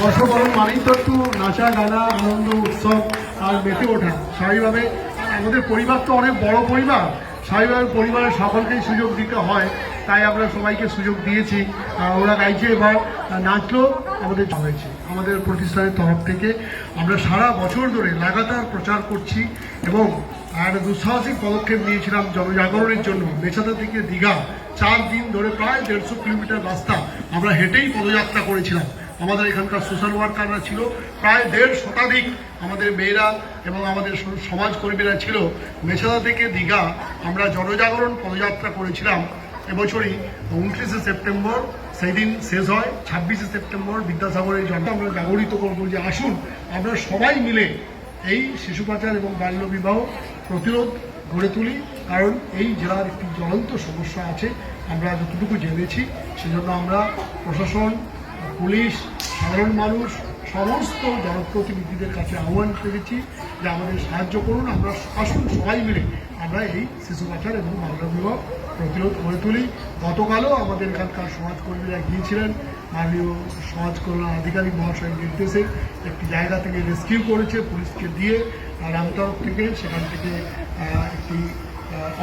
বর্ষবরণ মানেই তো একটু নাচা, গানা, আনন্দ, উৎসব আর মেতে ওঠা। স্বাভাবিকভাবে আমাদের পরিবার তো অনেক বড় পরিবার। স্বাভাবিকভাবে পরিবারের সকলকেই সুযোগ দিতে হয়, তাই আমরা সবাইকে সুযোগ দিয়েছি। ওরা গাইছে এবার নাচলো, আমাদের হয়েছে আমাদের প্রতিষ্ঠানের তরফ থেকে। আমরা সারা বছর ধরে লাগাতার প্রচার করছি এবং আর দুঃসাহসিক পদক্ষেপ নিয়েছিলাম জনজাগরণের জন্য। মেছাদা থেকে দীঘা, চার দিন ধরে প্রায় দেড়শো কিলোমিটার রাস্তা আমরা হেঁটেই পদযাত্রা করেছিলাম। আমাদের এখানকার সোশ্যাল ওয়ার্কাররা ছিল। প্রায় দেড় শতাধিক আমাদের মেয়েরা এবং আমাদের সমাজকর্মীরা ছিল। মেছাদা থেকে দীঘা আমরা জনজাগরণ পদযাত্রা করেছিলাম এবছরই উনত্রিশে সেপ্টেম্বর। সেই দিন শেষ হয়, ছাব্বিশে সেপ্টেম্বর বিদ্যাসাগরের জন্য আমরা জাগরিত করব যে আসুন আমরা সবাই মিলে এই শিশু পাচার এবং বাল্য বিবাহ প্রতিরোধ গড়ে তুলি। কারণ এই জেলার একটি জ্বলন্ত সমস্যা আছে। আমরা যতটুকু জেনেছি, সেজন্য আমরা প্রশাসন পুলিশ, সাধারণ মানুষ, সমস্ত জনপ্রতিনিধিদের কাছে আহ্বান করেছি যে আমাদের সাহায্য করুন। আমরা আসুন সবাই মিলে আমরা এই শিশু পাচার এবং বাল্য বিবাহ প্রতিরোধ করে তুলি। গতকালও আমাদের এখানকার সমাজকর্মীরা গিয়েছিলেন। মাননীয় সমাজ কল্যাণ আধিকারিক মহাশয়ের নির্দেশে একটি জায়গা থেকে রেস্কিউ করেছে, পুলিশকে দিয়ে রামতরফ থেকে। সেখান থেকে একটি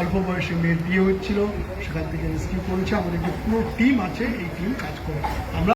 অল্প বয়সে মেয়ের বিয়ে হচ্ছিল। সেখান থেকে রেস্কিউ করেছে। আমাদের যে পুরো টিম আছে, এই টিম কাজ করে। আমরা